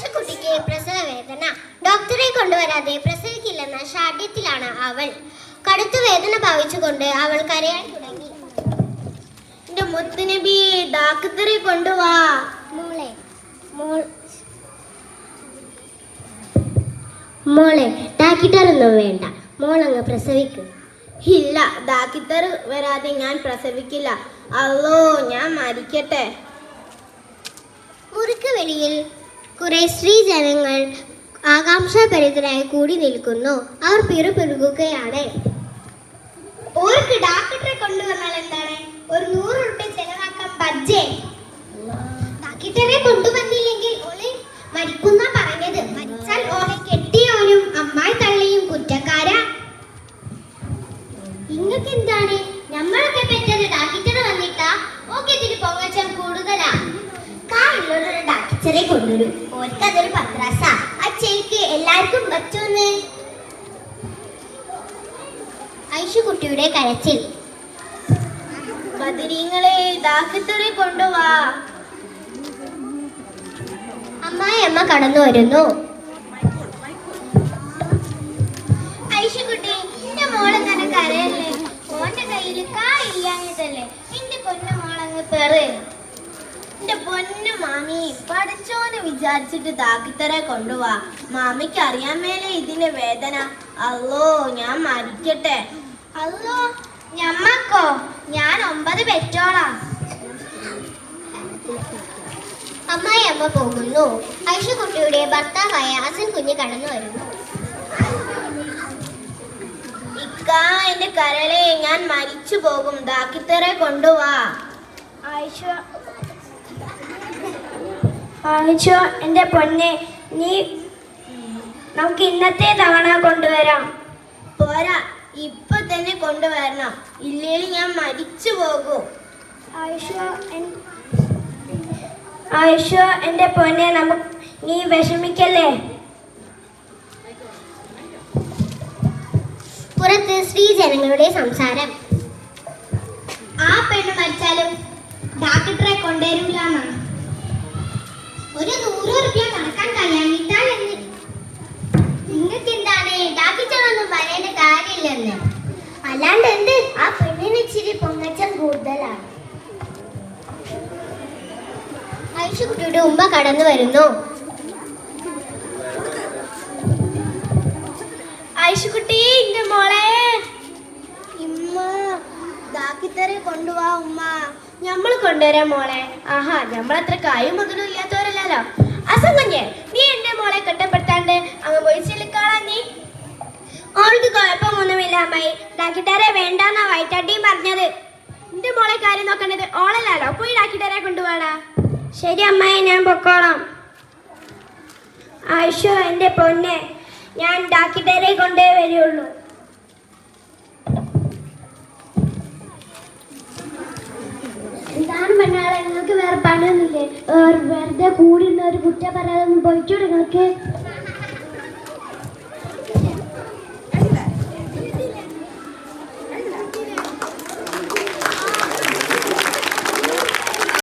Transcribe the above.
ആയിഷക്കുട്ടിക്ക് പ്രസവ വേദന ഡോക്ടറെ കൊണ്ടുവരാതെ പ്രസവിക്കില്ലെന്ന ഷാഠ്യത്തിലാണ് അവൾ. കടുത്ത വേദന ഭാവിച്ചുകൊണ്ട് അവൾ കരയാൻ തുടങ്ങി. എന്റെ മുത്തുനബി ഡാക്ടറെ കൊണ്ടുവാ. മോളെ മോൾ മോളെ ടാക്കിട്ടാറൊന്നും വേണ്ട. മോളങ്ങ് പ്രസവിക്കും. ഇല്ല ഡാക്കിത്തർ വരാതെ ഞാൻ പ്രസവിക്കില്ല. അല്ലോ ഞാൻ മരിക്കട്ടെ. മുറുക്ക് വെളിയിൽ കുറെ സ്ത്രീജനങ്ങൾ ആകാംക്ഷാഭരിതരായി കൂടി നിൽക്കുന്നു. അവർ പിറുപിറുകുകയാണ് ഒരു ഡാക്ടറെ കൊണ്ടുവന്നാൽ എന്താണ്? ഒരു നൂറ് റുപ്യ ചെലവാക്കാൻ ഡാക്ടറെ കൊണ്ടുവരും ഓർക്കതൊരു പത്രാസ. ആ ചേക്ക് എല്ലാവർക്കും പറ്റുമെന്ന്. ഐഷുകുട്ടിയുടെ കരച്ചിൽ. ബദരീങ്ങളെ ഡാക്ടറെ കൊണ്ടുവാ. അമ്മായി അമ്മ കടന്നു വരുന്നു. ഐഷുകുട്ടി എന്റെ മോളെ തന്നെ കരയല്ലേ? ഓന്റെ കയ്യിൽ കാ ഇല്ലാഞ്ഞതല്ലേ? എന്റെ പൊന്നു മോളങ്ങ് പെറ്. എന്റെ പൊന്നു മാമി പഠിച്ചോന്ന് വിചാരിച്ചിട്ട് താക്കിത്തറെ കൊണ്ടുപോവാ മാമിക്ക് അറിയാൻ മേലെ ഇതിന്റെ വേദന. അല്ലോ ഞാൻ മരിക്കട്ടെ. അല്ലോ ഞമ്മക്കോ ഞാൻ ഒമ്പത് പെറ്റോളാം. അമ്മായി അമ്മ പോകുന്നു. ഐഷുകുട്ടിയുടെ ഭർത്താവായ അസൻ കുഞ്ഞ് കടന്നു വരുന്നു. ഇക്ക എന്റെ കരളെ ഞാൻ മരിച്ചു പോകും. ദാക്കിത്തറെ കൊണ്ടുവാ. ആയിഷ ആയിഷ എന്റെ പൊന്നെ നീ നമുക്ക് ഇന്നത്തെ തവണ കൊണ്ടുവരാം. പോരാ ഇപ്പൊ തന്നെ കൊണ്ടുവരണം. ഇല്ലെങ്കിൽ ഞാൻ മരിച്ചു പോകും. ആയിഷ എന്റെ പൊന്നെ നമുക്ക് നീ വിഷമിക്കല്ലേ? പുറത്ത് സ്ത്രീ ജനങ്ങളുടെ സംസാരം. ആ പെണ്ണ് മരിച്ചാലും നൂറ് റുപ്യ കണക്കാൻ കഴിയാനിട്ടാൽ എന്ന് നിങ്ങൾക്ക് എന്താണ് ഡാക്ടറൊന്നും പറയേണ്ട അല്ലാണ്ട് എന്ത്? ആ പെണ്ണിന് ഇച്ചിരി പൊങ്ങച്ചം കൂടുതലാണ്. ഐഷുകുട്ടിയുടെ ഉമ്മ കടന്നു വരുന്നു. ഐഷുക്കുട്ടി എന്റെ മോളെ. ഇമ്മ ഡാക്ടറെ കൊണ്ടുവാ ഉമ്മ. നമ്മൾ കൊണ്ടുവരാം മോളെ. ആഹാ നമ്മളത്ര കായും മുതലും ഇല്ലാത്തവരല്ലല്ലോ. അസംകുഞ്ഞെ നീ എന്റെ മോളെ കെട്ടപ്പെടുത്താണ്ട് അങ്ങ് പോയി ചെലുക്കാളാ നീ. ഓൾക്ക് കുഴപ്പമൊന്നുമില്ല അമ്മായി. ഡാക്കിട്ടാരെ വേണ്ടാന്നാ വൈറ്റാട്ടിയും പറഞ്ഞത്. എന്റെ മോളെ കാര്യം നോക്കേണ്ടത് ഓളല്ലാലോ പോയി ഡാക്കിട്ടാരെ കൊണ്ടുപോടാ. ശരി അമ്മായി ഞാൻ പൊക്കോളാം. ആയിഷോ എന്റെ പൊന്നെ ഞാൻ ഡാക്ടറെ കൊണ്ടേ വരികയുള്ളൂ എന്താണ് പെണ്ണാളെ നിങ്ങൾക്ക് വേറെ പണിയൊന്നുമില്ലേ? കൂടി ഒരു കുറ്റം ഒന്ന് പോയിച്ചോടെ നിങ്ങൾക്ക്